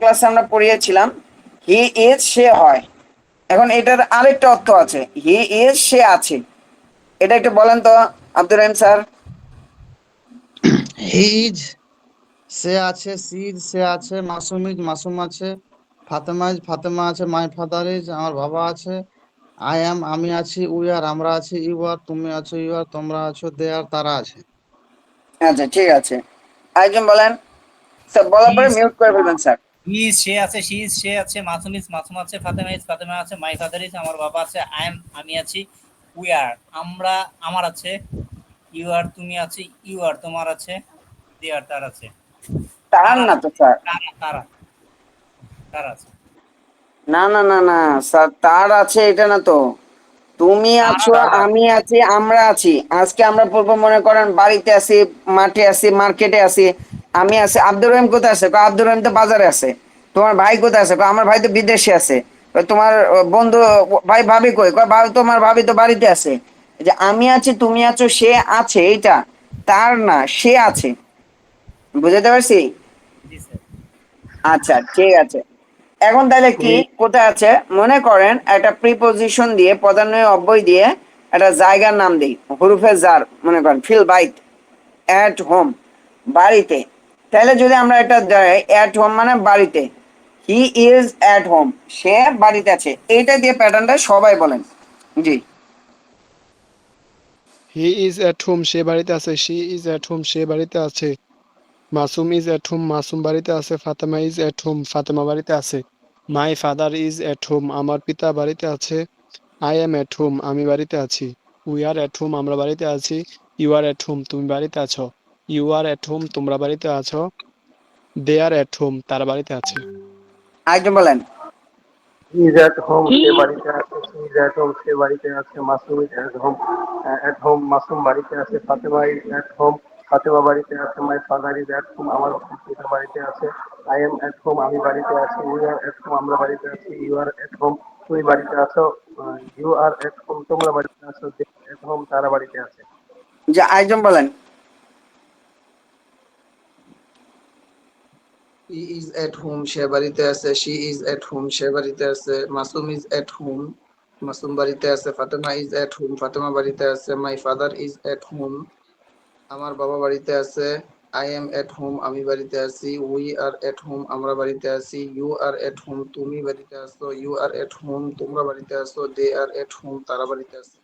ক্লাসে আমরা পড়িয়েছিলাম হি ইজ সে হয়। এখন এটার আরেকটা অর্থ আছে হি ইজ সে আছে। এটা একটু বলেন তো Abdur Rahim sir. He is সে আছে সি ইজ সে আছে মাসুম ইজ মাসুম আছে ফাতেমা ইজ ফাতেমা আছে মাই ফাদার ইজ আমার বাবা আছে আই অ্যাম আমি আছি উই আর আমরা আছি ইউ আর তুমি আছো ইউ আর তোমরা আছো দে আর তারা আছে। আচ্ছা ঠিক আছে। আরেকজন বলেন। স্যার বলার পরে মিউট করে ফেলবেন স্যার। ইজ সে আছে ইজ সে আছে মাসুম ইজ মাসুম আছে ফাতেমা ইজ ফাতেমা আছে মাই ফাদার ইজ আমার বাবা আছে আই এম আমি আছি উই আর আমরা আমার আছে ইউ আর তুমি আছি ইউ আর তোমার আছে দে আর তার আছে। তার না তো স্যার? তারা তারা তার আছে। না না না না স্যার তার আছে এটা না তো। তুমি আছো আমি আছি আমরা আছি। আজকে আমরা পড়ব মনে করেন বাড়িতে আছি মাঠে আছি মার্কেটে আছি। আমি আছি আব্দুর রহিম কোথায় আছে? আব্দুর রহিম তো বাজারে আছে। তোমার ভাই কোথায় আছে? আমার ভাই তো বিদেশে আছে। তোমার বন্ধু ভাই ভাবি কই? তোমার ভাবি তো বাড়িতে আছে। যে আমি আছি তুমি আছো সে আছে এইটা। তার না সে আছে। বুঝতে পারছি? আচ্ছা ঠিক আছে। এখন তাহলে কি কোথায় আছে? মনে করেন একটা প্রিপোজিশন দিয়ে প্রধান্য অব্যয় দিয়ে একটা জায়গার নাম দিই। হরুফে জার মনে করেন ফিল বাইট অ্যাট হোম বাড়িতে। তাহলে যদি আমরা এটা অ্যাট হোম মানে বাড়িতে হি ইজ অ্যাট হোম সে বাড়িতে আছে, এইটা দিয়ে প্যাটার্নটা সবাই বলেন, জি। হি ইজ এট হোম সে বাড়িতে আছে শি ইজ এট হোম সে বাড়িতে আছে, Masum is at home Masum বাড়িতে আছে, Fatema is at home Fatema বাড়িতে আছে my father is at home আমার পিতা বাড়িতে আছে আই এম এট হোম আমি বাড়িতে আছি উই আর এট হোম আমরা বাড়িতে আছি ইউ আর এট হোম তুমি বাড়িতে আছো। ইউ আর এট হোম তোমরা বাড়িতে আছো দে আর এট হোম তারা বাড়িতে আছে আরেকজন বলেন ইজ এট হোম সে বাড়িতে আছে ইজ এট হোম সে বাড়িতে আছে Masum is at home at home Masum বাড়িতে আছে Fatema is at home Fatema বাড়িতে আছে my father is at home আমার পিতা বাড়িতে আছে আই এম এট হোম আমি বাড়িতে আছি উই আর এট হোম আমরা বাড়িতে আছি ইউ আর এট হোম তুমি বাড়িতে আছো ইউ আর এট হোম তোমরা বাড়িতে আছো এট হোম তারা বাড়িতে আছে যে আরেকজন বলেন হি ইজ এট হোম সে বাড়িতে আছে শি ইজ এট হোম সে বাড়িতে আছে Masum is at home Masum বাড়িতে আছে Fatema is at home Fatema বাড়িতে আছে my father is at home আমার বাবা বাড়িতে আছে আই এম এট হোম আমি বাড়িতে আছি উই আর এট হোম আমরা বাড়িতে আছি ইউ আর এট হোম তুমি বাড়িতে আছো ইউ আর এট হোম তোমরা বাড়িতে আছো দে আর এট হোম তারা বাড়িতে আছে